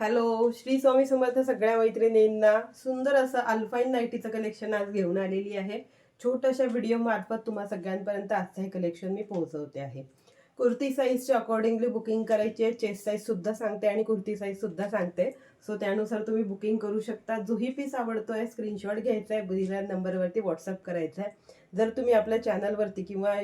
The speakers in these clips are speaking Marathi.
हॅलो श्री स्वामी समर्थ सगळ्या मैत्रिणींना सुंदर असं अल्फाईन नाईटीचं कलेक्शन आज घेऊन आलेली आहे. छोट्याशा व्हिडिओ मार्फत तुम्हा सगळ्यांपर्यंत आजचं हे कलेक्शन मी पोहोचवते आहे. कुर्ती साईजच्या अकॉर्डिंगली बुकिंग करायची आहे चेस्ट साईजसुद्धा सांगते आणि कुर्ती साईजसुद्धा सांगते. सो त्यानुसार तुम्ही बुकिंग करू शकता. जोही पीस आहे स्क्रीनशॉट घ्यायचा आहे दिलेल्या नंबरवरती व्हॉट्सअप करायचा आहे जर तुम्ही आपल्या चॅनलवरती किंवा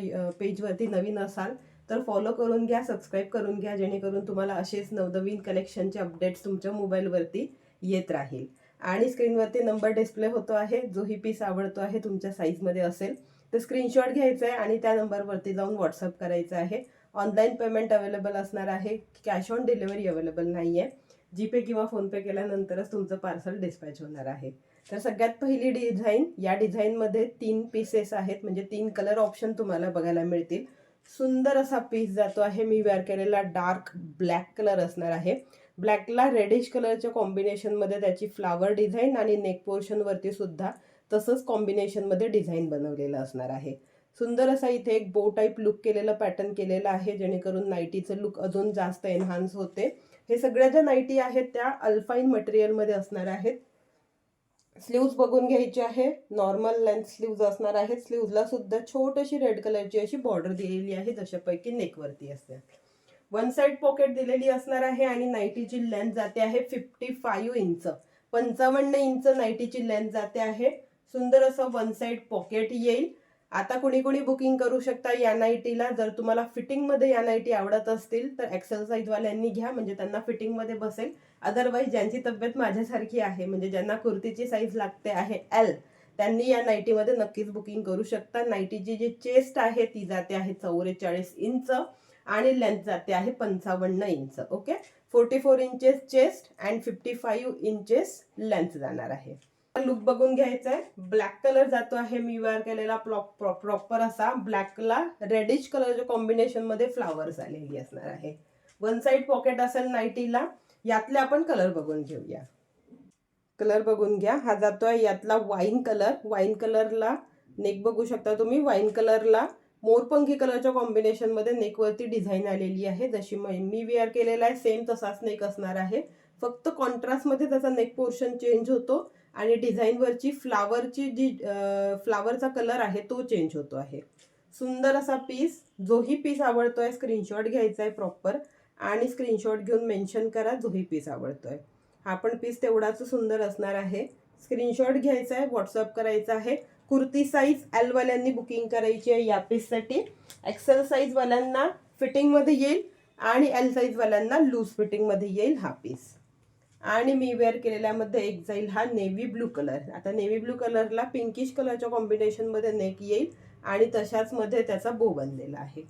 पेजवरती नवीन असाल तर फॉलो करून घ्या सबस्क्राईब करून घ्या जेणेकरून तुम्हाला असेच नवनवीन कलेक्शनचे अपडेट्स तुमच्या मोबाईलवरती येत राहील. आणि स्क्रीनवरती नंबर डिस्प्ले होतो आहे जोही पीस आवडतो आहे तुमच्या साईजमध्ये असेल तर स्क्रीनशॉट घ्यायचा आहे आणि त्या नंबरवरती जाऊन व्हॉट्सअप करायचं आहे. ऑनलाईन पेमेंट अवेलेबल असणार आहे कॅश ऑन डिलिव्हरी अवेलेबल नाही आहे जीपे किंवा फोनपे केल्यानंतरच तुमचं पार्सल डिस्पॅच होणार आहे. तर सगळ्यात पहिली डिझाईन या डिझाईनमध्ये तीन पीसेस आहेत म्हणजे तीन कलर ऑप्शन तुम्हाला बघायला मिळतील. सुंदर असा पीस जातो आहे. मी वेअर केलेला डार्क ब्लॅक कलर असणार आहे. ब्लॅकला रेडिश कलरच्या कॉम्बिनेशनमध्ये त्याची फ्लावर डिझाईन आणि नेक पोर्शनवरती सुद्धा तसंच कॉम्बिनेशनमध्ये डिझाईन बनवलेलं असणार आहे. सुंदर असा इथे एक बो टाईप लुक केलेलं पॅटर्न केलेलं आहे. जेणेकरून नाईटीचं लुक अजून जास्त एन्हान्स होते. हे सगळ्या ज्या नाईटी आहेत त्या अल्फाईन मटेरियलमध्ये असणार आहेत. स्लीव्ज बघून घ्यायचे आहे. नॉर्मल लेंथ स्लीव्ज असणार आहेत. स्लीव्जला सुद्धा छोटीशी रेड कलरची अशी बॉर्डर दिलेली आहे. जशापैकी नेकवरती असते. वन साइड पॉकेट दिलेली असणार आहे आणि नाईटीची लेंथ जाते आहे फिफ्टी फाईव्ह इंच पंचावन्न इंच नाईटीची लेंथ जाते आहे. सुंदर असं वन साइड पॉकेट येईल. आता कुणी कुणी बुकिंग करू शकता या नाईटीला जर तुम्हाला फिटिंगमध्ये या नाईटी आवडत असतील तर एक्सेल साईजवाल्यांनी घ्या. म्हणजे त्यांना फिटिंगमध्ये बसेल. अदरवाईज ज्यांची तब्येत माझ्यासारखी आहे म्हणजे ज्यांना कुर्तीची साईज लागते आहे एल त्यांनी या नाईटीमध्ये नक्कीच बुकिंग करू शकता. नाईटीची जी चेस्ट आहे ती जाते आहे चौवेचाळीस इंच आणि लेंथ जाते आहे पंचावन्न inch okay forty four inches chest and fifty five inches length जाणार आहे. लुक बघून घ्यायचा आहे ब्लॅक कलर जातो आहे मी वेअर केलेला प्रॉपर असा. ब्लॅकला रेडिश कलरच्या कॉम्बिनेशनमध्ये फ्लावर्स आलेली असणार आहे. वन साईड पॉकेट असेल नाईटीला यातले आपण कलर बघून घेऊया. कलर बघून घ्या. हा जातो आहे यातला वाईन कलर वाईन कलरला नेक बघू शकता तुम्ही. वाईन कलरला मोरपंखी कलरच्या कॉम्बिनेशनमध्ये नेकवरती डिझाईन आलेली आहे. जशी मी वेअर केलेला आहे सेम तसाच नेक असणार आहे. फक्त कॉन्ट्रास्टमध्ये त्याचा नेक पोर्शन चेंज होतो आणि डिझाईनवरची फ्लावरची जी फ्लावरचा कलर आहे तो चेंज होतो आहे. सुंदर असा पीस जोही पीस आवडतो आहे स्क्रीनशॉट घ्यायचा आहे प्रॉपर आणि स्क्रीनशॉट घेऊन मेन्शन करा जोही पीस आवडतो आहे हा पण पीस तेवढाच सुंदर असणार आहे. स्क्रीनशॉट घ्यायचा आहे व्हॉट्सअप करायचा आहे. कुर्ती साईज एलवाल्यांनी बुकिंग करायची आहे या पीससाठी एक्सेल साईजवाल्यांना फिटिंगमध्ये येईल आणि एल साईजवाल्यांना लूज फिटिंगमध्ये येईल हा पीस आणि मी वेअर केलेल्यामध्ये एक जाईल हा नेव्ही ब्लू कलर आता नेव्ही ब्लू कलरला पिंकिश कलरच्या कॉम्बिनेशनमध्ये नेक येईल आणि तशाचमध्ये त्याचा बो बनलेला आहे.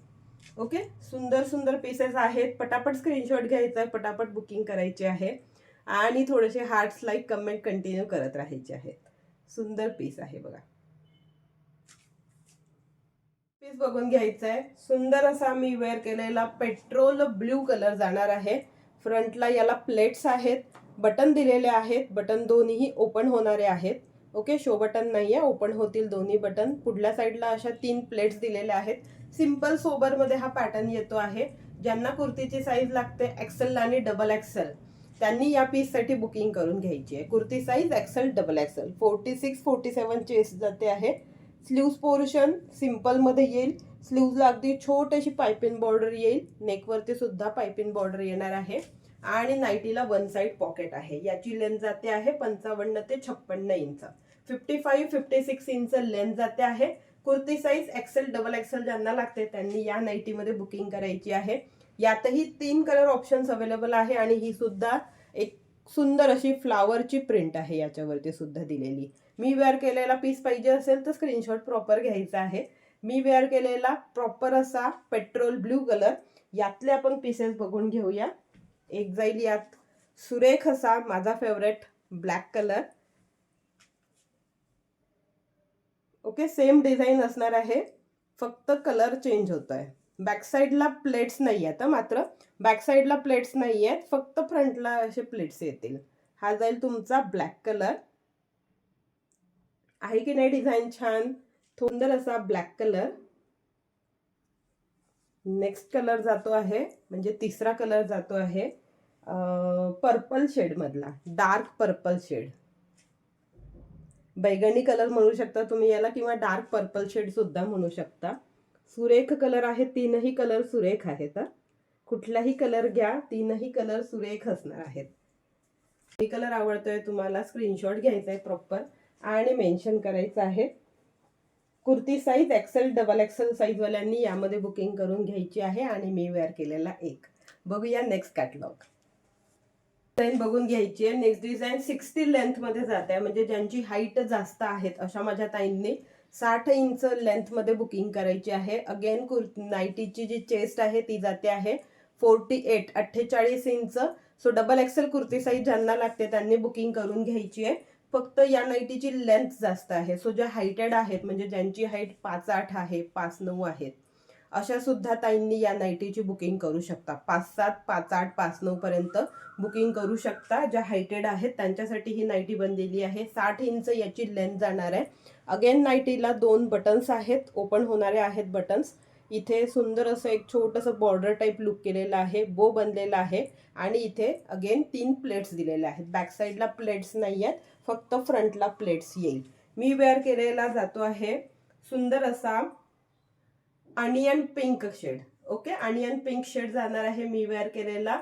ओके? सुंदर सुंदर पीसेस आहेत. पटापट स्क्रीनशॉट घ्यायचा आहे. पटापट बुकिंग करायची आहे. आणि थोडेसे हार्ट्स लाईक कमेंट कंटिन्यू करत राहायचे आहेत. सुंदर पीस आहे बघा. पीस बघून घ्यायचं आहे. सुंदर असा मी वेअर केलेला पेट्रोल ब्ल्यू कलर जाणार आहे. फ्रंटला याला प्लेट्स आहेत. बटन दिलेले आहेत. बटन दोन्ही ओपन होणारे आहेत. ओके? शो बटन नाही आहे ओपन होतील दोन्ही बटन पुढल्या साईडला अशा तीन प्लेट्स दिलेल्या आहेत. सिंपल सोबरमध्ये हा पॅटर्न येतो आहे. ज्यांना कुर्तीची साईज लागते एक्सेल आणि डबल एक्सेल त्यांनी या पीससाठी बुकिंग करून घ्यायची आहे. Kurti size XL double XL forty six forty seven chest जाते आहे. स्लीव्स पोर्शन सिम्पलमध्ये येईल. स्लीव्जला अगदी छोटीशी पायपिन बॉर्डर येईल. नेकवरती सुद्धा पायपिन बॉर्डर येणार आहे. आणि नाईटीला वन साईड पॉकेट आहे. याची लेंथ जाते आहे पंचावन्न ते छप्पन्न inch fifty five fifty six inch length जाते आहे. Kurti size XL double XL ज्यांना लागते त्यांनी या नाईटीमध्ये बुकिंग करायची आहे. यातही तीन कलर ऑप्शन्स अवेलेबल आहे आणि ही सुद्धा एक सुंदर अशी फ्लावरची प्रिंट आहे याच्यावरती सुद्धा दिलेली. मी वेअर केलेला पीस पाहिजे असेल तर स्क्रीनशॉट प्रॉपर घ्यायचा आहे. मी वेअर केलेला प्रॉपर असा पेट्रोल ब्ल्यू कलर यातले आपण पीसेस बघून घेऊया. एक जाईल यात सुरेख असा माझा favourite black colour okay same design असणार आहे. फक्त कलर चेंज होत आहे बॅक साईडला प्लेट्स नाही आहेत मात्र. बॅक साईडला प्लेट्स नाही आहेत फक्त फ्रंटला असे प्लेट्स येतील. हा जाईल तुमचा ब्लॅक कलर आहे की नाही डिझाईन छान? सुंदर असा ब्लॅक कलर नेक्स्ट कलर जातो आहे म्हणजे तिसरा कलर जातो आहे पर्पल शेडमधला डार्क पर्पल शेड बैगणी कलर म्हणू शकता तुम्ही याला किंवा डार्क पर्पल शेड सुद्धा म्हणू शकता. सुरेख कलर आहे तीनही कलर सुरेख आहेत कुठलाही कलर घ्या तीनही कलर सुरेख असणार आहेत. हे कलर आवडतोय तुम्हाला स्क्रीनशॉट घ्यायचा आहे प्रॉपर आणि मेन्शन करायचं आहे. Kurti size XL double XL साईजवाल्यांनी यामध्ये बुकिंग करून घ्यायची आहे आणि मी वेअर केलेला एक. बघूया नेक्स्ट कॅटलॉग. डिझाईन बघून घ्यायची आहे. नेक्स्ट डिझाईन सिक्स्टी लेंथमध्ये जात आहे. म्हणजे ज्यांची हाईट जास्त आहेत अशा माझ्या ताईंनी साठ इंच लेंथमध्ये बुकिंग करायची आहे. अगेन कुर नाईटीची जी चेस्ट आहे ती जाते आहे फोर्टी एट अठ्ठेचाळीस inch. So double XL kurti size ज्यांना लागते त्यांनी बुकिंग करून घ्यायची आहे. फक्त या नाईटीची लेंथ जास्त आहे. सो ज्या हायटेड आहेत म्हणजे ज्यांची हाईट पाच आठ आहे पाच नऊ आहेत. अशा सुद्धा ताईंनी या नाईटीची बुकिंग करू शकता. पाच सात पाच आठ पाच नऊ पर्यंत बुकिंग करू शकता. ज्या हायटेड आहेत त्यांच्यासाठी ही नाईटी बनलेली आहे. साठ इंच याची लेंथ जाणार आहे. अगेन नाईटीला दोन बटन्स आहेत. ओपन होणारे आहेत बटन्स. इथे सुंदर असं एक छोटंसं बॉर्डर टाईप लुक केलेलं आहे. बो बनलेला आहे. आणि इथे अगेन तीन प्लेट्स दिलेल्या आहेत. बॅक साईडला प्लेट्स नाही आहेत. फक्त फ्रंटला प्लेट्स येईल. मी वेअर केलेला जातो आहे सुंदर असा onion pink shade okay? Onion pink shade जाणार आहे मी वेअर केलेला.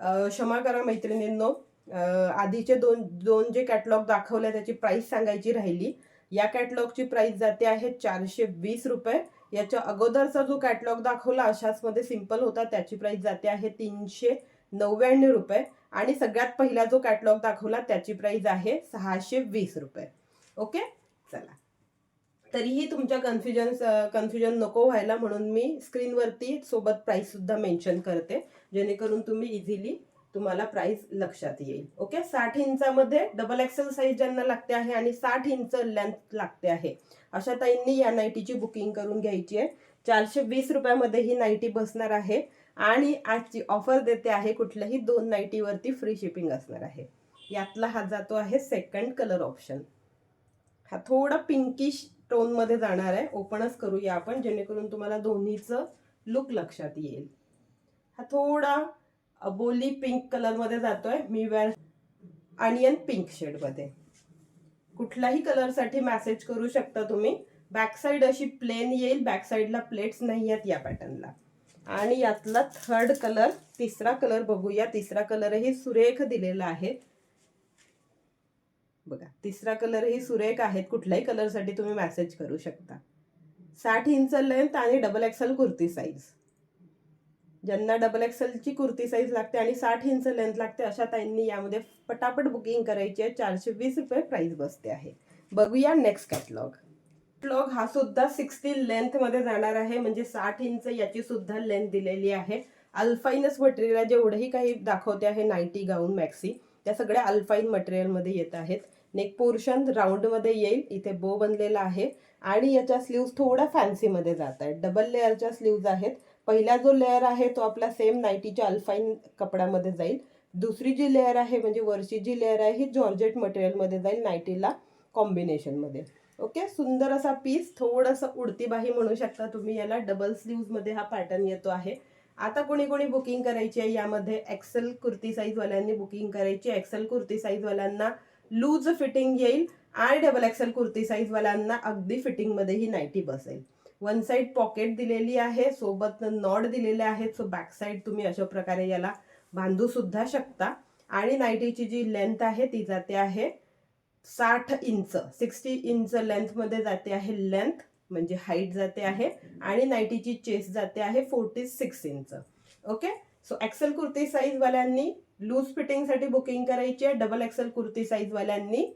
क्षमा करा मैत्रिणींनो. आधीचे दोन दोन जे कॅटलॉग दाखवले त्याची प्राइस सांगायची राहिली. या कॅटलॉगची प्राइस जाते आहे चारशे वीस रुपये. याच्या अगोदरचा जो कॅटलॉग दाखवला अशाच मध्ये सिंपल होता. त्याची प्राइस जाते आहे तीनशे नव्याण्णव रुपये. आणि सगळ्यात पहिला जो कॅटलॉग दाखवला त्याची प्राइस आहे सहाशे वीस रुपये. ओके? चला. तरीही तुमच्या कन्फ्युजन कन्फ्युजन नको व्हायला म्हणून मी स्क्रीनवरती सोबत प्राइस सुद्धा मेन्शन करते. जेणेकरून तुम्ही इझिली तुम्हाला प्राइस लक्षात येईल. ओके साठ इंचामध्ये डबल एक्सेल साईज ज्यांना लागते आहे आणि साठ इंच लेंथ लागते आहे. अशा ताईंनी या नाईटीची बुकिंग करून घ्यायची आहे. चारशे वीस रुपयामध्ये ही नाईटी बसणार आहे. आणि आजची ऑफर देते आहे कुठल्याही दोन नाईटीवरती फ्री शिपिंग असणार आहे. यातला हा जातो आहे सेकंड कलर ऑप्शन हा थोडा पिंकिश टोनमध्ये जाणार आहे. ओपनच करूया आपण जेणेकरून तुम्हाला दोन्हीचं लुक लक्षात येईल. हा थोडा अबोली पिंक कलरमध्ये जातोय. मी वेळ अनियन पिंक शेडमध्ये. कुठल्याही कलरसाठी मॅसेज करू शकता तुम्ही. बॅकसाईड अशी प्लेन येईल. बॅकसाईडला प्लेट्स नाही आहेत या पॅटर्नला. आणि यातला थर्ड कलर तिसरा कलर बघूया. तिसरा कलरही सुरेख दिलेला आहे. बघा तिसरा कलरही सुरेख आहेत. कुठल्याही कलरसाठी तुम्ही मॅसेज करू शकता. साठ इंच लेंथ आणि डबल एक्सेल कुर्ती साईज ज्यांना डबल एक्सलची कुर्ती साईज लागते आणि साठ इंच लेंथ लागते अशा ताईंनी यामध्ये पटापट बुकिंग करायची आहे. चारशे वीस रुपये प्राईस बसते आहे. बघूया नेक्स्ट कॅटलॉग कॅटलॉग हा सुद्धा सिक्स्टी लेंथमध्ये जाणार आहे. म्हणजे साठ इंच याची सुद्धा लेंथ दिलेली आहे. अल्फाईनच मटेरियल जेवढंही काही दाखवते आहे नाईटी गाऊन मॅक्सी त्या सगळ्या अल्फाईन मटेरियलमध्ये येत आहेत. नेक पोर्शन राऊंडमध्ये येईल. इथे बो बनलेला आहे. आणि याच्या स्लीव्ज थोडा फॅन्सीमध्ये जात आहेत. डबल लेअरच्या स्लीव्ज आहेत. पहिला जो लेअर आहे तो आपला सेम नाईटीच्या अल्फाईन कपड्यामध्ये जाईल. दुसरी जी लेअर आहे म्हणजे वरची जी लेअर आहे ही जॉर्जेट मटेरियलमध्ये जाईल नाईटीला कॉम्बिनेशनमध्ये ओके सुंदर असा पीस थोडंसं उडती बाही म्हणू शकता तुम्ही याला. डबल स्लीव्जमध्ये हा पॅटर्न येतो आहे. आता कोणी कोणी बुकिंग करायची आहे यामध्ये. एक्सेल कुर्ती साईजवाल्यांनी बुकिंग करायची. एक्सेल कुर्ती साईजवाल्यांना लूज फिटिंग येईल. आणि डबल एक्सेल कुर्ती साईजवाल्यांना अगदी फिटिंगमध्ये ही नाईटी बसेल. वन साईड पॉकेट दिलेली आहे सोबत नॉड दिलेले आहेत. सो बॅक साईड तुम्ही अशा प्रकारे याला बांधू सुद्धा शकता. आणि नाईटीची जी लेंथ आहे ती जाते आहे साठ इंच सिक्स्टी इंच लेंथमध्ये जाते आहे लेंथ म्हणजे हाईट जाते आहे. आणि नाईटीची चेस्ट जाते आहे forty six inch. Okay so XL kurti साईजवाल्यांनी loose फिटिंगसाठी बुकिंग करायची आहे. डबल एक्सेल कुर्ती साईजवाल्यांनी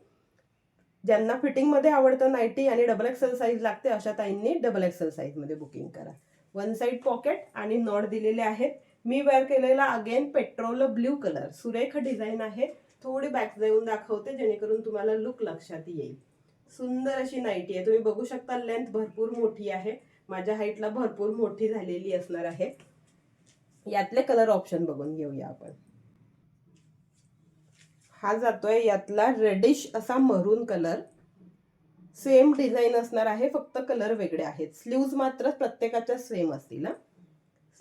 ज्यांना फिटिंगमध्ये आवडतं नाईटी आणि डबल एक्सेल साईज लागते अशा ताईंनी डबल एक्सेल साईजमध्ये बुकिंग करा. वन साईड पॉकेट आणि नॉट दिलेले आहेत. मी वेअर केलेला अगेन पेट्रोल ब्ल्यू कलर सुरेख डिझाईन आहे. थोडी बॅक देऊन दाखवते जेणेकरून तुम्हाला लुक लक्षात येईल. सुंदर अशी नाईटी आहे. तुम्ही बघू शकता लेंथ भरपूर मोठी आहे. माझ्या हाईटला भरपूर मोठी झालेली असणार आहे. यातले कलर ऑप्शन बघून घेऊया आपण. हा जातोय यातला रेडिश असा मरून कलर सेम डिझाईन असणार आहे फक्त कलर वेगळे आहेत. स्लीव्ज मात्र प्रत्येकाच्या सेम असतील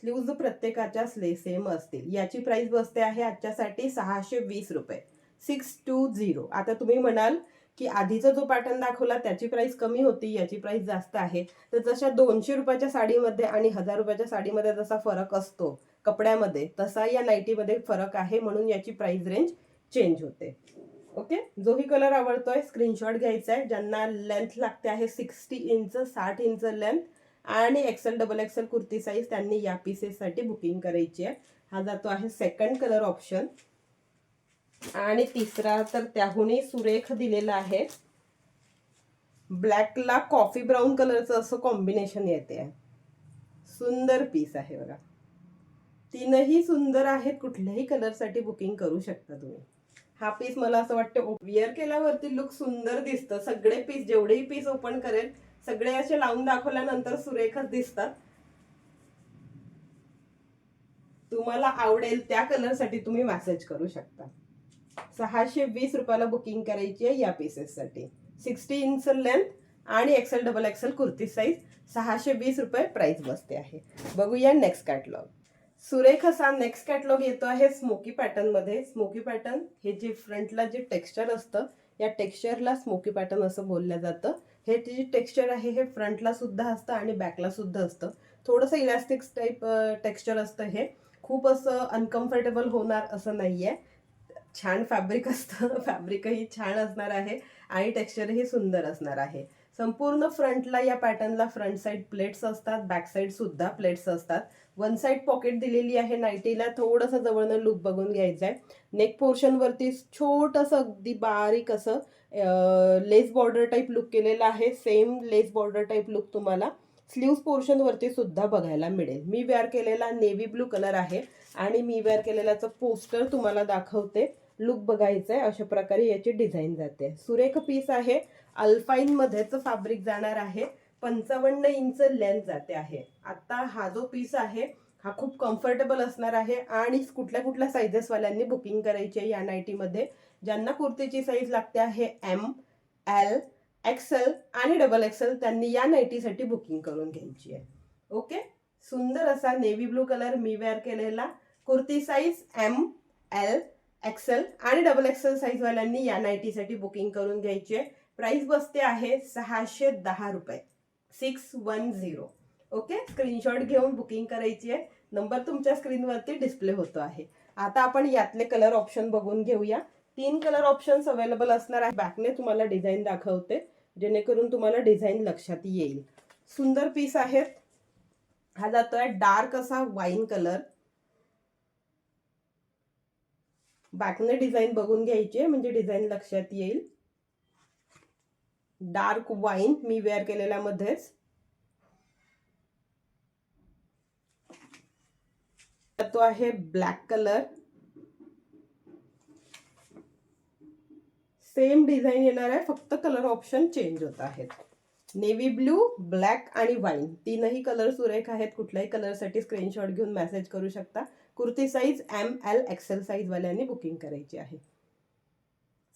स्लीव्ज प्रत्येकाच्या स्ले सेम असतील. याची प्राइस बसते आहे आजच्यासाठी सहाशे वीस रुपये. सिक्स टू झिरो आता तुम्ही म्हणाल की आधीचा जो पॅटर्न दाखवला त्याची प्राइस कमी होती याची प्राइस जास्त आहे. तर जशा दोनशे रुपयाच्या साडीमध्ये आणि हजार रुपयाच्या साडीमध्ये जसा फरक असतो कपड्यामध्ये तसा या नाईटीमध्ये फरक आहे. म्हणून याची प्राइस रेंज चेंज होते. ओके जोही कलर आवडतोय स्क्रीनशॉट घ्यायचा आहे ज्यांना लेंथ लागते आहे सिक्स्टी इंच साठ इंच लेंथ आणि XL double XL kurti size त्यांनी या पीसेससाठी बुकिंग करायची आहे. हा जातो आहे सेकंड कलर ऑप्शन आणि तिसरा तर त्याहूनही सुरेख दिलेला आहे. ब्लॅकला कॉफी ब्राऊन कलरचं असं कॉम्बिनेशन येते. आहे सुंदर पीस आहे बघा. तीनही सुंदर आहेत कुठल्याही कलरसाठी बुकिंग करू शकता तुम्ही. हा पीस मला असं वाटतं विअर केल्यावरती लुक सुंदर दिसतं. सगळे पीस जेवढेही पीस ओपन करेल सगळे असे लावून दाखवल्यानंतर सुरेखच दिसतात. तुम्हाला आवडेल त्या कलरसाठी तुम्ही मॅसेज करू शकता. सहाशे वीस रुपयाला बुकिंग करायची आहे या पीसेससाठी सिक्स्टी इंच लेंथ आणि XL double XL kurti size सहाशे वीस रुपये प्राईस बसते आहे. बघूया नेक्स्ट कॅटलॉग सुरेख असा नेक्स्ट कॅटलॉग येतो आहे स्मोकी पॅटर्नमध्ये स्मोकी पॅटर्न हे जे फ्रंटला जे टेक्स्चर असतं या टेक्स्चरला स्मोकी पॅटर्न असं बोललं जातं. हे जे टेक्स्चर आहे हे फ्रंटला सुद्धा असतं आणि बॅकला सुद्धा असतं. थोडंसं इलास्टिक टाईप टेक्स्चर असतं हे. खूप असं अनकम्फर्टेबल होणार असं नाही आहे छान फॅब्रिक असतं. फॅब्रिकही छान असणार आहे आणि टेक्स्चरही सुंदर असणार आहे. संपूर्ण फ्रंटला या पॅटर्नला फ्रंट साईड प्लेट्स असतात बॅक साईड सुद्धा प्लेट्स असतात. वन साईड पॉकेट दिलेली आहे नाईटीला थोडंसं जवळनं लुक बघून घ्यायचं आहे नेक पोर्शनवरती छोटंसं अगदी बारीक असं लेस बॉर्डर टाईप लुक केलेलं आहे. Same lace border type look तुम्हाला स्लीव्स पोर्शनवरती सुद्धा बघायला मिळेल. मी वेअर केलेला नेव्ही ब्लू कलर आहे आणि मी वेअर केलेल्याचं पोस्टर तुम्हाला दाखवते. लुक बघायचं आहे अशा प्रकारे याची डिझाईन जाते. सुरेख पीस आहे. अल्फाईनमध्येच फॅब्रिक जाणार आहे. पंचावन्न इंच लेंथ जाते आहे. आता हा जो पीस आहे हा खूप कम्फर्टेबल असणार आहे आणि कुठल्या कुठल्या साईजेसवाल्यांनी बुकिंग करायची आहे या नाईटीमध्ये ज्यांना कुर्तीची साईज लागते आहे एम एल एक्सेल आणि डबल एक्सेल त्यांनी या नाईटीसाठी बुकिंग करून घ्यायची आहे. ओके सुंदर असा नेव्ही ब्लू कलर मी वेअर केलेला. Kurti size M L XL आणि डबल एक्सेल साईजवाल्यांनी या नाईटीसाठी बुकिंग करून घ्यायची आहे. प्राईस बसते आहे सहाशे दहा रुपये. Six one zero. Okay? Screenshot घेऊन बुकिंग करायची आहे. नंबर तुमच्या स्क्रीनवरती डिस्प्ले होतो आहे. आता आपण यातले कलर ऑप्शन बघून घेऊया. तीन कलर ऑप्शन्स अवेलेबल असणार आहे. बॅकने तुम्हाला डिझाईन दाखवते. जेणेकरून तुम्हाला डिझाईन लक्षात येईल. सुंदर पीस आहेत. हा जातोय डार्क असा वाईन कलर. बॅकने डिझाईन बघून घ्यायची म्हणजे डिझाईन लक्षात येईल. डार्क वाईन मी वेअर केलेल्यामध्येच. तो आहे ब्लॅक कलर. सेम डिझाईन येणार आहे फक्त कलर ऑप्शन चेंज होत आहेत. नेव्ही ब्लू ब्लॅक आणि वाईन. तीनही कलर सुरेख आहेत. कुठल्याही कलरसाठी स्क्रीनशॉट घेऊन मेसेज करू शकता. Kurti size M L XL साईजवाल्यांनी booking करायची आहे.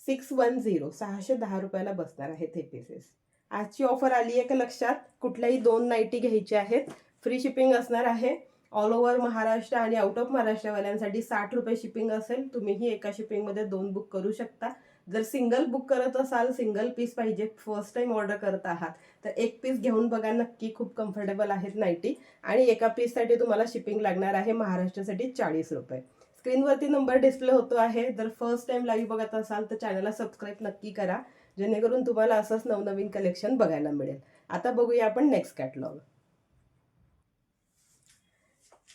सिक्स वन झिरो सहाशे दहा रुपयाला बसणार आहेत हे पीसेस आजची ऑफर आली आहे का लक्षात? कुठल्याही दोन नाईटी घ्यायच्या आहेत. फ्री शिपिंग असणार आहे. ऑल ओव्हर महाराष्ट्र आणि आउट ऑफ महाराष्ट्रवाल्यांसाठी साठ रुपये शिपिंग असेल. तुम्हीही एका शिपिंगमध्ये दोन बुक करू शकता. जर सिंगल बुक करत असाल सिंगल पीस पाहिजे फर्स्ट टाईम ऑर्डर करत आहात तर एक पीस घेऊन बघा. नक्की खूप कम्फर्टेबल आहेत नाईटी. आणि एका पीससाठी तुम्हाला शिपिंग लागणार आहे महाराष्ट्रासाठी चाळीस रुपये. स्क्रीनवरती नंबर डिस्प्ले होतो आहे. जर फर्स्ट टाइम लाईव्ह बघत असाल तर चॅनलला सबस्क्राईब नक्की करा. जेणेकरून तुम्हाला असंच नवनवीन कलेक्शन बघायला मिळेल. आता बघूया आपण नेक्स्ट कॅटलॉग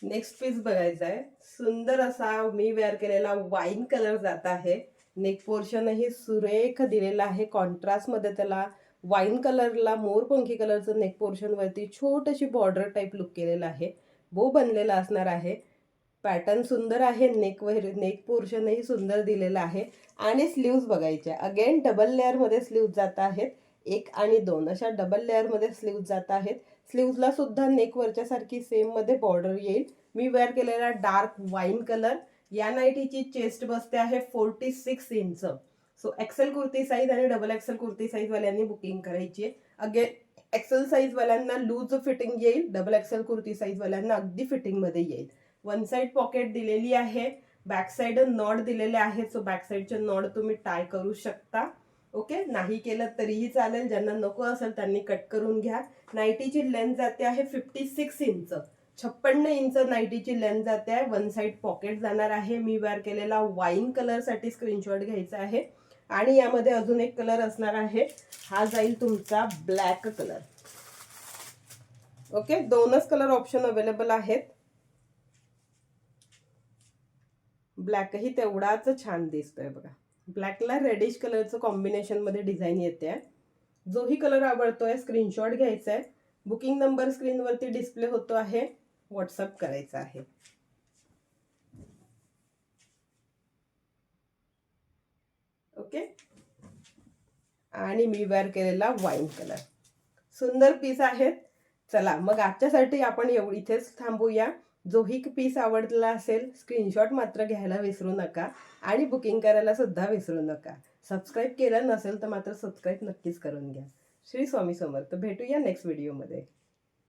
नेक्स्ट पीस बघायचा आहे. सुंदर असा मी वेअर केलेला वाईन कलर जात आहे. नेक पोर्शनही सुरेख दिलेला आहे. कॉन्ट्रास्टमध्ये त्याला वाईन कलरला मोरपंखी कलरचं नेक पोर्शनवरती छोटीशी बॉर्डर टाईप लुक केलेला आहे. बो बनलेला असणार आहे. पॅटर्न सुंदर आहे. नेक वर नेक पोर्शनही सुंदर दिलेलं आहे. आणि स्लीव्ज बघायच्या अगेन डबल लेअरमध्ये स्लीव्ज जात आहेत. एक आणि दोन. अशा डबल लेअरमध्ये स्लीव्ज जात आहेत. स्लीव्जला सुद्धा नेक सारखी बॉर्डर येईल. मी वेअर केलेला डार्क वाईन कलर या नाईटीची चेस्ट बसते आहे forty six inch so XL kurti size आणि डबल एक्सेल कुर्ती साईजवाल्यांनी बुकिंग करायची आहे. अगेन एक्सेल साईजवाल्यांना लूज फिटिंग येईल. डबल एक्सेल कुर्ती साईजवाल्यांना अगदी फिटिंगमध्ये येईल. वन साइड पॉकेट दिलेली आहे बॅक साइड नॉड दिलेले आहेत सो बॅक साइडचे नॉड तुम्ही टाय करू शकता. ओके? नाही केलं तरीही चालेल ज्यांना नको असेल त्यांनी कट करून घ्या. नाईटीची लेंथ जाते आहे फिफ्टी सिक्स इंच. छप्पन्न इंच नाईटीची लेंथ जाते आहे वन साइड पॉकेट जाणार आहे. मी वेअर केलेला वाईन कलरसाठी स्क्रीनशॉट घ्यायचा आहे. आणि यामध्ये अजून एक कलर असणार आहे. हा जाईल तुमचा ब्लॅक कलर. ओके? दोनच कलर ऑप्शन अवेलेबल आहेत. ब्लॅकही तेवढाच छान दिसतोय बघा. ब्लॅकला रेडिश कलरचं कॉम्बिनेशनमध्ये डिझाईन येते आहे जोही कलर आवडतोय स्क्रीनशॉट घ्यायचा आहे बुकिंग नंबर स्क्रीनवरती डिस्प्ले होतो आहे. व्हॉट्सअप करायचा आहे. ओके? आणि मी वेअर केलेला वाईन कलर. सुंदर पीस आहेत. चला मग आजच्यासाठी आपण एव इथेच थांबूया. जोही पीस आवडला असेल स्क्रीनशॉट मात्र घ्यायला विसरू नका आणि बुकिंग करायला सुद्धा विसरू नका. सबस्क्राईब केलं नसेल तर मात्र सबस्क्राईब नक्कीच करून घ्या. श्री स्वामी समर्थ भेटूया नेक्स्ट व्हिडिओमध्ये